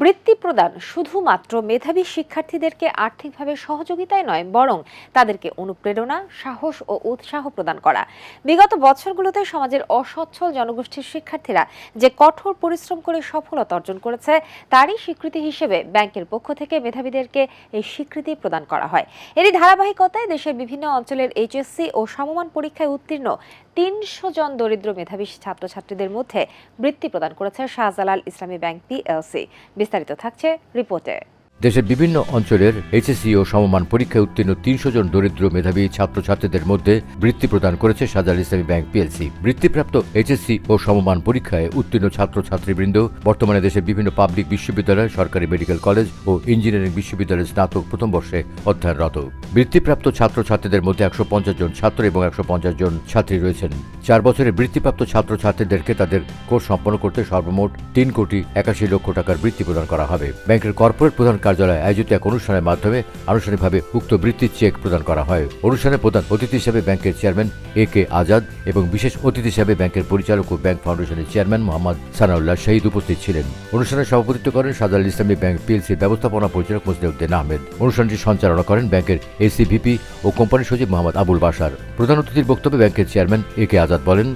বৃত্তি প্রদান শুধুমাত্র মেধাবী শিক্ষার্থীদেরকে আর্থিকভাবে সহযোগিতায় নয়, বরং তাদেরকে অনুপ্রেরণা, সাহস ও উৎসাহ প্রদান করা। বিগত বছরগুলোতে সমাজের অসচ্ছল জনগোষ্ঠীর শিক্ষার্থীরা যে কঠোর পরিশ্রম করে সফলতা অর্জন করেছে, তারই স্বীকৃতি হিসেবে ব্যাংকের পক্ষ থেকে মেধাবীদেরকে এই স্বীকৃতি প্রদান করা হয়। এরই ধারাবাহিকতায় দেশের বিভিন্ন অঞ্চলের এইচএসসি ও সমমান পরীক্ষায় উত্তীর্ণ তিনশো জন দরিদ্র মেধাবী ছাত্রছাত্রীদের মধ্যে বৃত্তি প্রদান করেছে শাহজালাল ইসলামী ব্যাংক পিএলসি। বিস্তারিত থাকছে রিপোর্টে। দেশের বিভিন্ন অঞ্চলের এইচএসসি ও সমমান পরীক্ষায় উত্তীর্ণ তিনশো জন দরিদ্র মেধাবী ছাত্রছাত্রীদের মধ্যে বৃত্তি প্রদান করেছে সাজাল ইসলামী ব্যাংক পিএলসি বৃত্তিপ্রাপ্ত এইচএসসি ও সমমান পরীক্ষায় উত্তীর্ণ ছাত্রছাত্রীবৃন্দ, বর্তমানে দেশের বিভিন্ন পাবলিক বিশ্ববিদ্যালয়, সরকারি মেডিকেল কলেজ ও ইঞ্জিনিয়ারিং বিশ্ববিদ্যালয়ের স্নাতক প্রথম বর্ষে অধ্যয়নরত। বৃত্তিপ্রাপ্ত ছাত্রছাত্রীদের মধ্যে একশো পঞ্চাশ জন ছাত্র এবং একশো পঞ্চাশ জন ছাত্রী রয়েছেন। চার বছরের বৃত্তিপ্রাপ্ত ছাত্রছাত্রীদেরকে তাদের কোর্স সম্পন্ন করতে সর্বমোট তিন কোটি একাশি লক্ষ টাকার বৃত্তি প্রদান করা হবে। ব্যাংকের কর্পোরেট প্রধান কার্যালয়ে আয়োজিত এক অনুষ্ঠানের মাধ্যমে আনুষ্ঠানিকভাবে উক্ত বৃত্তির চেক প্রদান করা হয়। অনুষ্ঠানে প্রধান অতিথি হিসেবে ব্যাংকের চেয়ারম্যান এ কে আজাদ এবং বিশেষ অতিথি হিসেবে ব্যাংকের পরিচালক ও ব্যাংক ফাউন্ডেশনের চেয়ারম্যান মোহাম্মদ সানাউল্লাহ শহীদ উপস্থিত ছিলেন। অনুষ্ঠানে সভাপতিত্ব করেন সাজাল ইসলামী ব্যাংক পিএলসির ব্যবস্থাপনা পরিচালক মুসলিউদ্দিন আহমেদ। অনুষ্ঠানটি সঞ্চালনা করেন ব্যাংকের এসিভিপি ও কোম্পানি সচিব মোহাম্মদ আবুল বাসার প্রধান অতিথির বক্তব্যে ব্যাংকের চেয়ারম্যান এ কে আজাদ বলেন,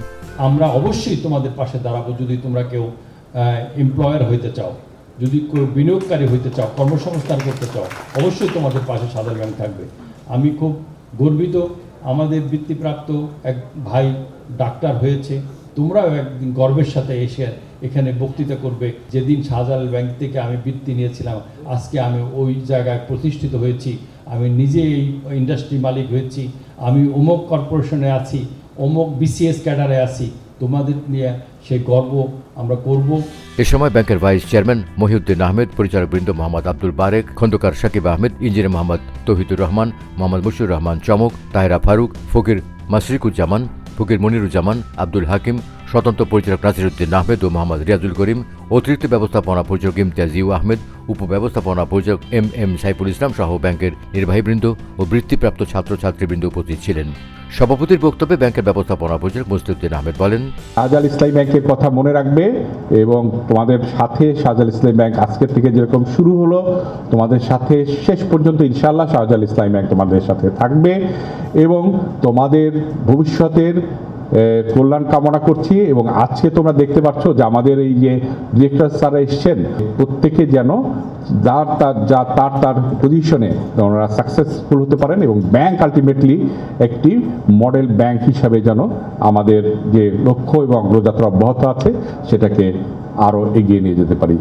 আমরা অবশ্যই তোমাদের পাশে দাঁড়াবো যদি তোমরা কেউ এমপ্লয়ার হইতে চাও। যদি বিনিয়োগকারী হইতে চাও, কর্মসংস্থান করতে চাও, অবশ্যই তোমাদের পাশে সাধারণ ব্যাংক থাকবে। আমি খুব গর্বিত, আমাদের বৃত্তিপ্রাপ্ত এক ভাই ডাক্তার হয়েছে। তোমরাও একদিন গর্বের সাথে এসে এখানে বক্তৃতা করবে, যেদিন শাহজালাল ব্যাংক থেকে আমি বৃত্তি নিয়েছিলাম, আজকে আমি ওই জায়গায় প্রতিষ্ঠিত হয়েছি। আমি নিজে এই ইন্ডাস্ট্রি মালিক হয়েছি। আমি অমুক কর্পোরেশনে আছি অমুক বিসিএস ক্যাডারে আছি। তোমাদের নিয়ে সেই গর্ব আমরা করব। এ সময় ব্যাংকের ভাইস চেয়ারম্যান মহিউদ্দিন আহমেদ পরিচালক বৃন্দ মোহাম্মদ আব্দুল বারেক, খন্দকার সাকিব আহমেদ, ইঞ্জিনিয়ার মোহাম্মদ তৌহিদুর রহমান, মোহাম্মদ মুশুর রহমান চমক, তাহেরা ফারুক, ফকির মাসরিকুজ্জামান ফকির মনিরুজ্জামান, আব্দুল হাকিম স্বতন্ত্র পরিচালক নাসিরুদ্দিন আহমেদ ও মোহাম্মদ রিয়াজুল করিম, অতিরিক্ত ব্যবস্থাপনা পরিচালক ইমতিয়াজ ইউ আহমেদ, উপব্যবস্থাপনা পরিচালক এম এম সাইফুল ইসলাম সহ ব্যাংকের নির্বাহীবৃন্দ ও বৃত্তিপ্রাপ্ত ছাত্রছাত্রীবৃন্দ উপস্থিত ছিলেন। সভাপতির বক্তব্যে ব্যাংকের ব্যবস্থাপনা পরিচালক মুসলিউদ্দিন আহমেদ বলেন শাহজাল ইসলামী ব্যাংকের কথা মনে রাখবে এবং তোমাদের সাথে শাহজাল ইসলামী ব্যাংক আজকের থেকে যেরকম শুরু হলো, তোমাদের সাথে শেষ পর্যন্ত ইনশাল্লাহ শাহজাল ইসলামী ব্যাংক তোমাদের সাথে থাকবে এবং তোমাদের ভবিষ্যতের কল্যাণ কামনা করছি এবং আজকে তোমরা দেখতে পাচ্ছ যে আমাদের এই যে ডিরেক্টর স্যার এসছেন, প্রত্যেকে যেন যার তার, যা তার তার পজিশনে ওনারা সাকসেসফুল হতে পারেন এবং ব্যাংক আলটিমেটলি একটি মডেল ব্যাংক হিসাবে যেন আমাদের যে লক্ষ্য এবং অগ্রযাত্রা অব্যাহত আছে, সেটাকে আরও এগিয়ে নিয়ে যেতে পারি।